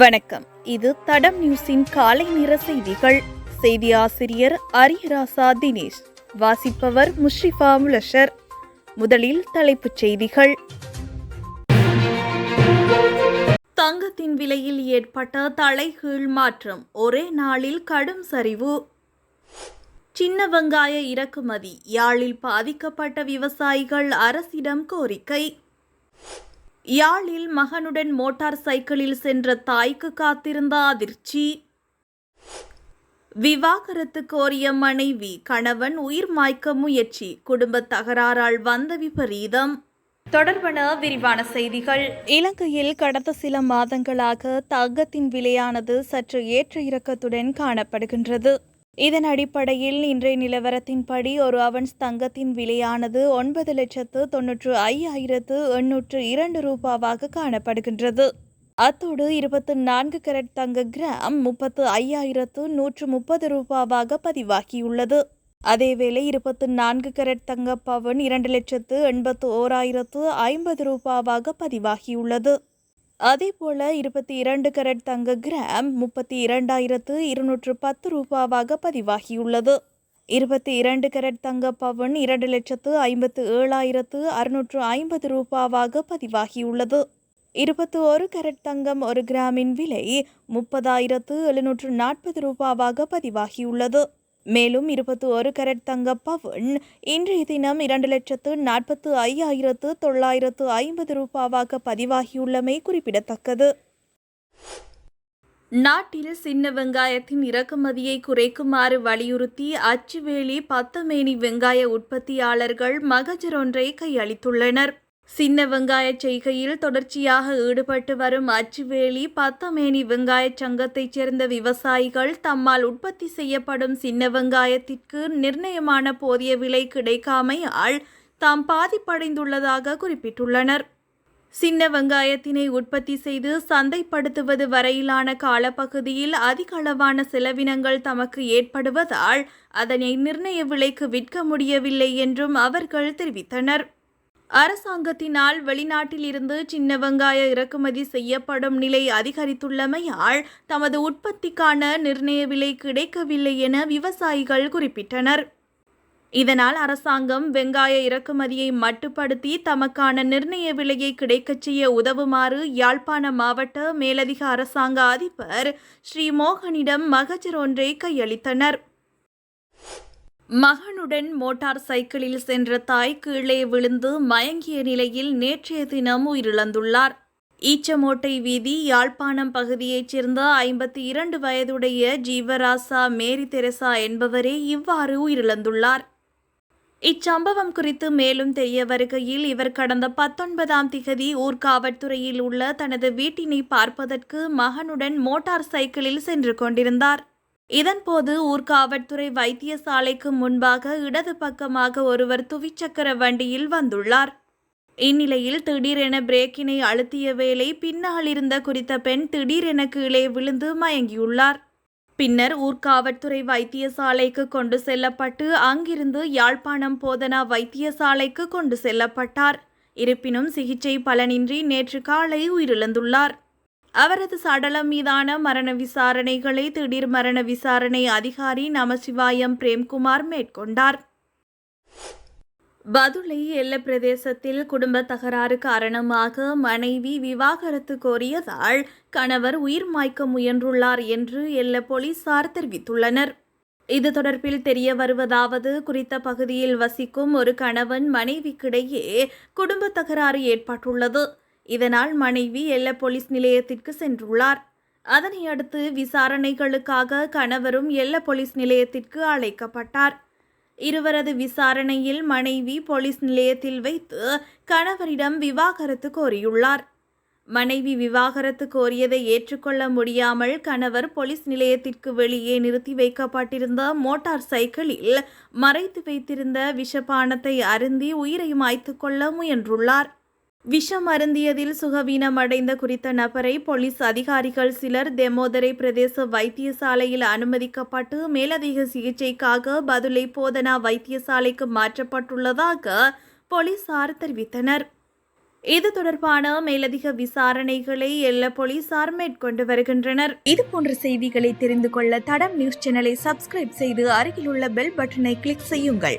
வணக்கம். இது தடம் நியூஸின் காலை நிற செய்திகள். செய்தி ஆசிரியர் அரியராசா தினேஷ். வாசிப்பவர் முஷ்ரிஃபா முலஷர். முதலில் தலைப்புச் செய்திகள். தங்கத்தின் விலையில் ஏற்பட்ட தலைகீழ் மாற்றம். ஒரே நாளில் கடும் சரிவு. சின்ன வெங்காய இறக்குமதி. யாழில் பாதிக்கப்பட்ட விவசாயிகள் அரசிடம் கோரிக்கை. யாழில் மகனுடன் மோட்டார் சைக்கிளில் சென்ற தாய்க்கு காத்திருந்த அதிர்ச்சி. விவாகரத்து கோரிய மனைவி கணவன் உயிர் மாய்க்க முயற்சி. குடும்ப தகராறால் வந்த விபரீதம். தொடர்பான விரிவான செய்திகள். இலங்கையில் கடந்த சில மாதங்களாக தங்கத்தின் விலையானது சற்று ஏற்ற இறக்கத்துடன் காணப்படுகின்றது. இதன் அடிப்படையில் இன்றைய நிலவரத்தின்படி ஒரு அவன்ஸ் தங்கத்தின் விலையானது ஒன்பது லட்சத்து தொன்னூற்று ஐயாயிரத்து எண்ணூற்று இரண்டு ரூபாவாக காணப்படுகின்றது. அத்தோடு இருபத்து நான்கு கரட் தங்க கிராம் முப்பத்து ஐயாயிரத்து நூற்று முப்பது ரூபாவாக பதிவாகியுள்ளது. அதேவேளை இருபத்து நான்கு கரட் தங்க பவன் இரண்டு லட்சத்து எண்பத்து ஓராயிரத்து ஐம்பது ரூபாவாக பதிவாகியுள்ளது. அதேபோல இருபத்தி இரண்டு கரட் தங்க கிராம் முப்பத்தி இரண்டாயிரத்து இருநூற்று பத்து ரூபாவாக பதிவாகியுள்ளது. இருபத்தி இரண்டு கரட் தங்க பவன் இரண்டு லட்சத்து ஐம்பத்து ஏழாயிரத்து அறுநூற்று ஐம்பது ரூபாவாக பதிவாகியுள்ளது. இருபத்தி ஒரு கரட் தங்கம் ஒரு கிராமின் விலை முப்பதாயிரத்து எழுநூற்று நாற்பது ரூபாவாக பதிவாகியுள்ளது. மேலும் இருபத்தி ஒரு கரட் தங்க பவன் இன்றைய தினம் இரண்டு லட்சத்து நாற்பத்து ஐயாயிரத்து தொள்ளாயிரத்து ஐம்பது ரூபாவாக பதிவாகியுள்ளமை குறிப்பிடத்தக்கது. நாட்டில் சின்ன வெங்காயத்தின் இறக்குமதியை குறைக்குமாறு வலியுறுத்தி அச்சுவேலி பத்தமேனி வெங்காய உற்பத்தியாளர்கள் மகஜர் ஒன்றை கையளித்துள்ளனர். சின்ன வெங்காய செய்கையில் தொடர்ச்சியாக ஈடுபட்டு வரும் அச்சுவேலி பத்தமேனி வெங்காய சங்கத்தைச் சேர்ந்த விவசாயிகள் தம்மால் உற்பத்தி செய்யப்படும் சின்ன வெங்காயத்திற்கு நிர்ணயமான போதிய விலை கிடைக்காமையால் தாம் பாதிப்படைந்துள்ளதாக குறிப்பிட்டுள்ளனர். சின்ன வெங்காயத்தினை உற்பத்தி செய்து சந்தைப்படுத்துவது வரையிலான காலப்பகுதியில் அதிக அளவான செலவினங்கள் தமக்கு ஏற்படுவதால் அதனை நிர்ணய விலைக்கு விற்க முடியவில்லை என்றும் அவர்கள் தெரிவித்தனர். அரசாங்கத்தினால் வெளிநாட்டில் இருந்து சின்ன வெங்காய இறக்குமதி செய்யப்படும் நிலை அதிகரித்துள்ளமையால் தமது உற்பத்திக்கான நிர்ணய விலை கிடைக்கவில்லை என விவசாயிகள் குறிப்பிட்டனர். இதனால் அரசாங்கம் வெங்காய இறக்குமதியை மட்டுப்படுத்தி தமக்கான நிர்ணய விலையை கிடைக்கச் செய்ய உதவுமாறு யாழ்ப்பாண மாவட்ட மேலதிக அரசாங்க அதிபர் ஸ்ரீ மோகனிடம் மகஜர் ஒன்றை கையளித்தனர். மகனுடன் மோட்டார் சைக்கிளில் சென்ற தாய் கீழே விழுந்து மயங்கிய நிலையில் நேற்றைய தினம் உயிரிழந்துள்ளார். ஈச்சமோட்டை வீதி யாழ்ப்பாணம் பகுதியைச் சேர்ந்த ஐம்பத்தி இரண்டு வயதுடைய ஜீவராசா மேரி தெரசா என்பவரே இவ்வாறு உயிரிழந்துள்ளார். இச்சம்பவம் குறித்து மேலும் தெரிய வருகையில் இவர் கடந்த பத்தொன்பதாம் திகதி ஊர்காவல்துறையில் உள்ள தனது வீட்டினை பார்ப்பதற்கு மகனுடன் மோட்டார் சைக்கிளில் சென்று கொண்டிருந்தார். இதன்போது ஊர்காவற்துறை வைத்தியசாலைக்கு முன்பாக இடது பக்கமாக ஒருவர் துவிச்சக்கர வண்டியில் வந்துள்ளார். இந்நிலையில் திடீரென பிரேக்கினை அழுத்திய வேளை பின்னால் இருந்த குறித்த பெண் திடீரென கீழே விழுந்து மயங்கியுள்ளார். பின்னர் ஊர்காவற்துறை வைத்தியசாலைக்கு கொண்டு செல்லப்பட்டு அங்கிருந்து யாழ்ப்பாணம் போதனா வைத்தியசாலைக்கு கொண்டு செல்லப்பட்டார். இருப்பினும் சிகிச்சை பலனின்றி நேற்று காலை உயிரிழந்துள்ளார். அவரது சடலம் மீதான மரண விசாரணைகளை திடீர் மரண விசாரணை அதிகாரி நமசிவாயம் பிரேம்குமார் மேற்கொண்டார். பதுளை எல்ல பிரதேசத்தில் குடும்ப தகராறு காரணமாக மனைவி விவாகரத்து கோரியதால் கணவர் உயிர் மாய்க்க முயன்றுள்ளார் என்று எல்ல போலீசார் தெரிவித்துள்ளனர். இது தொடர்பில் தெரிய வருவதாவது குறித்த பகுதியில் வசிக்கும் ஒரு கணவன் மனைவிக்கிடையே குடும்ப தகராறு ஏற்பட்டுள்ளது. இதனால் மனைவி எல்ல போலீஸ் நிலையத்திற்கு சென்றுள்ளார். அதனை அடுத்து விசாரணைகளுக்காக கணவரும் எல்ல போலீஸ் நிலையத்திற்கு அழைக்கப்பட்டார். இருவரது விசாரணையில் மனைவி போலீஸ் நிலையத்தில் வைத்து கணவரிடம் விவாகரத்து கோரியுள்ளார். மனைவி விவாகரத்து கோரியதை ஏற்றுக்கொள்ள முடியாமல் கணவர் போலீஸ் நிலையத்திற்கு வெளியே நிறுத்தி வைக்கப்பட்டிருந்த மோட்டார் சைக்கிளில் மறைத்து வைத்திருந்த விஷபானத்தை அருந்தி உயிரை மாய்த்து கொள்ள முயன்றுள்ளார். விஷம் அருந்தியதில் சுகவீனமடைந்த குறித்த நபரை போலீஸ் அதிகாரிகள் சிலர் தெமோதரை பிரதேச வைத்தியசாலையில் அனுமதிக்கப்பட்டு மேலதிக சிகிச்சைக்காக பதுளை போதனா வைத்தியசாலைக்கு மாற்றப்பட்டுள்ளதாக போலீசார் தெரிவித்தனர். இது தொடர்பான மேலதிக விசாரணைகளை எல்ல போலீசார் மேற்கொண்டு வருகின்றனர். இது போன்ற செய்திகளை தெரிந்து கொள்ள தடம் நியூஸ் சேனலை சப்ஸ்கிரைப் செய்து அருகில் உள்ள பெல் பட்டனை கிளிக் செய்யுங்கள்.